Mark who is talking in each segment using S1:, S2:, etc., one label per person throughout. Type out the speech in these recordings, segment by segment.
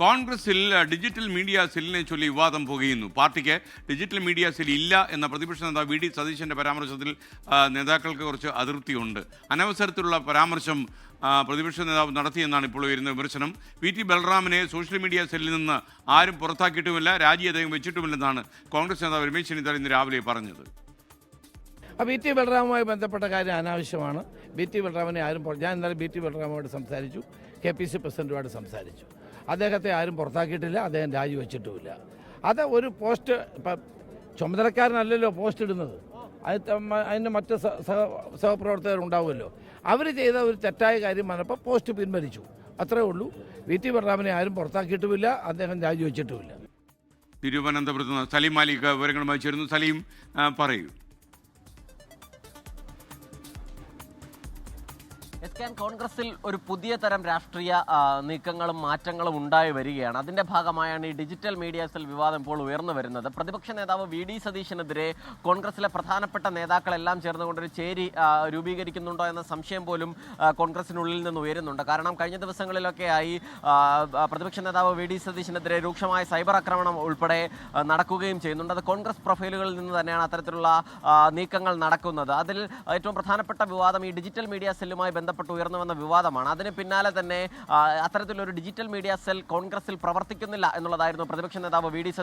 S1: കോൺഗ്രസിൽ digital media സെല്ലിനെ ചൊല്ലി വിവാദം പുകയുന്നു. പാർട്ടിക്ക് ഡിജിറ്റൽ മീഡിയ സെൽ ഇല്ല എന്ന പ്രതിപക്ഷ നേതാവ് വി ഡി സതീശന്റെ പരാമർശത്തിൽ നേതാക്കൾക്ക് കുറച്ച് അതിർത്തിയുണ്ട്. അനവസരത്തിലുള്ള പരാമർശം പ്രതിപക്ഷ നേതാവ് നടത്തിയെന്നാണ് ഇപ്പോൾ വരുന്ന വിമർശനം. വി ടി ബൽറാമിനെ സോഷ്യൽ മീഡിയ സെല്ലിൽ നിന്ന് ആരും പുറത്താക്കിയിട്ടുമില്ല രാജി അദ്ദേഹം വെച്ചിട്ടുമില്ലെന്നാണ് കോൺഗ്രസ് നേതാവ് രമേശ് ചെന്നിത്തല ഇന്ന് രാവിലെ പറഞ്ഞത്.
S2: ആ ബി ടി ബലറാമുമായി ബന്ധപ്പെട്ട കാര്യം അനാവശ്യമാണ്. ബി ടി ബലറാമിനെ ആരും ഞാൻ ഇന്നലെ ബി ടി ബലറാമുമായിട്ട് സംസാരിച്ചു. കെ പി സി പ്രസിഡന്റുമായിട്ട് സംസാരിച്ചു. അദ്ദേഹത്തെ ആരും പുറത്താക്കിയിട്ടില്ല അദ്ദേഹം രാജിവെച്ചിട്ടുമില്ല. അത് ഒരു പോസ്റ്റ് ഇപ്പം ചുമതലക്കാരനല്ലല്ലോ പോസ്റ്റ് ഇടുന്നത്. അത് അതിന് മറ്റ് സഹ- സഹ- സഹപ്രവർത്തകരുണ്ടാവുമല്ലോ. അവർ ചെയ്ത ഒരു തെറ്റായ കാര്യം വന്നപ്പോൾ പോസ്റ്റ് പിൻവലിച്ചു. അത്രേ ഉള്ളൂ. വി ടി ബലറാമിനെ ആരും പുറത്താക്കിയിട്ടുമില്ല അദ്ദേഹം രാജിവെച്ചിട്ടുമില്ല.
S1: തിരുവനന്തപുരത്ത് നിന്ന് സലീം മാലിക് വിവരങ്ങളുമായി ചേരുന്നു. സലീം പറയൂ.
S3: എസ് കെ കോൺഗ്രസിൽ ഒരു പുതിയ തരം രാഷ്ട്രീയ നീക്കങ്ങളും മാറ്റങ്ങളും ഉണ്ടായി വരികയാണ്. അതിന്റെ ഭാഗമായാണ് ഈ ഡിജിറ്റൽ മീഡിയാസിൽ വിവാദം ഇപ്പോൾ ഉയർന്നു വരുന്നത്. പ്രതിപക്ഷ നേതാവ് വി ഡി സതീശനെതിരെ കോൺഗ്രസിലെ പ്രധാനപ്പെട്ട നേതാക്കളെല്ലാം ചേർന്നുകൊണ്ടൊരു ചേരി രൂപീകരിക്കുന്നുണ്ടോ എന്ന സംശയം പോലും കോൺഗ്രസിനുള്ളിൽ നിന്ന് ഉയരുന്നുണ്ട്. കാരണം കഴിഞ്ഞ ദിവസങ്ങളിലൊക്കെയായി ആ, ആ, പ്രതിപക്ഷ നേതാവ് വി ഡി സതീശനെതിരെ രൂക്ഷമായ സൈബർ ആക്രമണം ഉൾപ്പെടെ നടക്കുകയും ചെയ്യുന്നുണ്ട്. അത് കോൺഗ്രസ് പ്രൊഫൈലുകളിൽ നിന്ന് തന്നെയാണ് അത്തരത്തിലുള്ള നീക്കങ്ങൾ നടക്കുന്നത്. അതിൽ ഏറ്റവും പ്രധാനപ്പെട്ട വിവാദം ഈ ഡിജിറ്റൽ മീഡിയ സെല്ലുമായി ബന്ധപ്പെട്ട് ഉയർന്നു വന്ന വിവാദമാണ്. അതിന് പിന്നാലെ തന്നെ അത്തരത്തിലൊരു ഡിജിറ്റൽ മീഡിയ സെൽ കോൺഗ്രസിൽ പ്രവർത്തിക്കുന്നില്ല എന്നുള്ളതായിരുന്നു പ്രതിപക്ഷ നേതാവ് വി ഡി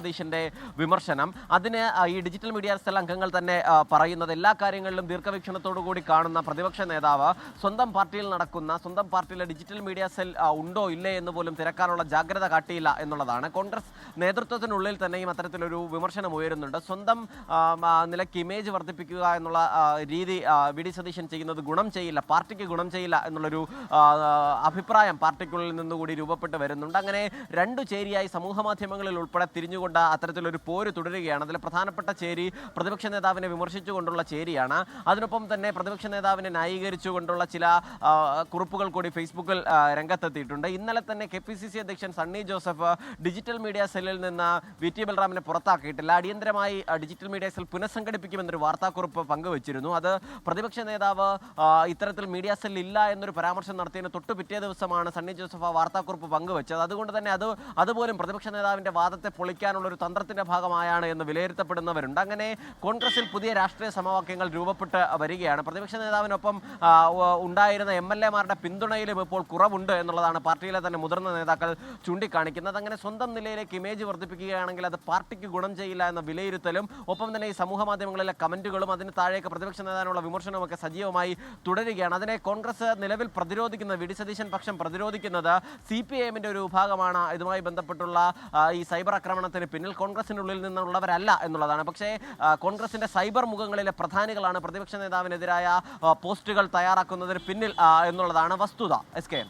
S3: വിമർശനം. അതിന് ഈ ഡിജിറ്റൽ മീഡിയ സെൽ അംഗങ്ങൾ തന്നെ പറയുന്നത് എല്ലാ കാര്യങ്ങളിലും ദീർഘവീക്ഷണത്തോടു കൂടി കാണുന്ന പ്രതിപക്ഷ നേതാവ് സ്വന്തം പാർട്ടിയിൽ നടക്കുന്ന സ്വന്തം പാർട്ടിയിലെ ഡിജിറ്റൽ മീഡിയ സെൽ ഉണ്ടോ ഇല്ലേ എന്ന് പോലും തിരക്കാനുള്ള ജാഗ്രത കാട്ടിയില്ല എന്നുള്ളതാണ്. കോൺഗ്രസ് നേതൃത്വത്തിനുള്ളിൽ തന്നെയും അത്തരത്തിലൊരു വിമർശനം ഉയരുന്നുണ്ട്. സ്വന്തം നിലയ്ക്ക് ഇമേജ് വർദ്ധിപ്പിക്കുക എന്നുള്ള രീതി വി ഡി സതീശൻ ചെയ്യുന്നത് ഗുണം ചെയ്യില്ല. പാർട്ടിക്ക് ഗുണം ചെയ്യില്ല എന്നുള്ളൊരു അഭിപ്രായം പാർട്ടിക്കുള്ളിൽ നിന്നുകൂടി രൂപപ്പെട്ട് വരുന്നുണ്ട്. അങ്ങനെ രണ്ടു ചേരിയായി സമൂഹ മാധ്യമങ്ങളിൽ ഉൾപ്പെടെ തിരിഞ്ഞുകൊണ്ട് അത്തരത്തിലൊരു പോര് തുടരുകയാണ്. അതിൽ പ്രധാനപ്പെട്ട ചേരി പ്രതിപക്ഷ നേതാവിനെ വിമർശിച്ചുകൊണ്ടുള്ള ചേരിയാണ്. അതിനൊപ്പം തന്നെ പ്രതിപക്ഷ നേതാവിനെ ന്യായീകരിച്ചുകൊണ്ടുള്ള ചില കുറിപ്പുകൾ കൂടി ഫേസ്ബുക്കിൽ രംഗത്തെത്തിയിട്ടുണ്ട്. ഇന്നലെ തന്നെ കെ അധ്യക്ഷൻ സണ്ണി ജോസഫ് ഡിജിറ്റൽ മീഡിയ സെല്ലിൽ നിന്ന് വി ടി ബൽറാമിനെ പുറത്താക്കിയിട്ടില്ല. അടിയന്തരമായി ഡിജിറ്റൽ മീഡിയ സെൽ പുനഃസംഘടിപ്പിക്കുമെന്നൊരു വാർത്താക്കുറിപ്പ് പങ്കുവച്ചിരുന്നു. അത് പ്രതിപക്ഷ നേതാവ് ഇത്തരത്തിൽ മീഡിയ സെൽ ഇല്ല എന്നൊരു പരാമർശം നടത്തിയതിന് തൊട്ട് പിറ്റേ ദിവസമാണ് സണ്ണി ജോസഫ് ആ വാർത്താക്കുറിപ്പ് പങ്കുവച്ചത്. അതുകൊണ്ട് തന്നെ അത് അതുപോലും പ്രതിപക്ഷ നേതാവിന്റെ വാദത്തെ പൊളിക്കാനുള്ള ഒരു തന്ത്രത്തിന്റെ ഭാഗമായാണ് എന്ന് വിലയിരുത്തപ്പെടുന്നവരുണ്ട്. അങ്ങനെ കോൺഗ്രസിൽ പുതിയ രാഷ്ട്രീയ സമവാക്യങ്ങൾ രൂപപ്പെട്ട് വരികയാണ്. പ്രതിപക്ഷ നേതാവിനൊപ്പം ഉണ്ടായിരുന്ന എം എൽ എമാരുടെ പിന്തുണയിലും ഇപ്പോൾ കുറവുണ്ട് എന്നുള്ളതാണ് പാർട്ടിയിലെ തന്നെ മുതിർന്ന നേതാക്കൾ ചൂണ്ടിക്കാണിക്കുന്നത്. അങ്ങനെ സ്വന്തം നിലയിലേക്ക് ഇമേജ് വർദ്ധിപ്പിക്കുകയാണെങ്കിൽ അത് പാർട്ടിക്ക് ഗുണം ചെയ്യില്ല എന്ന വിലയിരുത്തലും ഒപ്പം തന്നെ ഈ സമൂഹ മാധ്യമങ്ങളിലെ കമന്റുകളും അതിന് താഴേക്ക് പ്രതിപക്ഷ നേതാവിനുള്ള വിമർശനവും ഒക്കെ സജീവമായി തുടരുകയാണ്. അതിനെ കോൺഗ്രസ് നിലവിൽ പ്രതിരോധിക്കുന്നത് വി ഡി സതീശൻ പക്ഷം പ്രതിരോധിക്കുന്നത് സി പി ഐ ഒരു വിഭാഗമാണ്. ഇതുമായി ബന്ധപ്പെട്ടുള്ള ഈ സൈബർ ആക്രമണത്തിന് പിന്നിൽ കോൺഗ്രസിനുള്ളിൽ നിന്നുള്ളവരല്ല എന്നുള്ളതാണ്. പക്ഷേ കോൺഗ്രസിന്റെ കോൺഗ്രസിന്റെ സൈബർ മുഖങ്ങളിലെ പ്രധാനികളാണ് പ്രതിപക്ഷ നേതാവിനെതിരായ പോസ്റ്റുകൾ തയ്യാറാക്കുന്നതിന് പിന്നിൽ എന്നുള്ളതാണ് വസ്തുത. എസ് കെ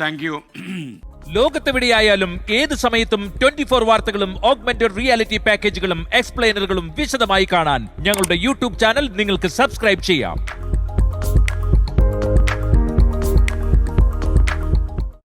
S1: താങ്ക് യു
S4: ലോകത്തെവിടെയായാലും ഏത് സമയത്തും ട്വന്റി ഫോർ വാർത്തകളും ഓഗ്മെന്റഡ് റിയാലിറ്റി പാക്കേജുകളും എക്സ്പ്ലെയിനറുകളും വിശദമായി കാണാൻ ഞങ്ങളുടെ യൂട്യൂബ് ചാനൽ നിങ്ങൾക്ക് സബ്സ്ക്രൈബ് ചെയ്യാം.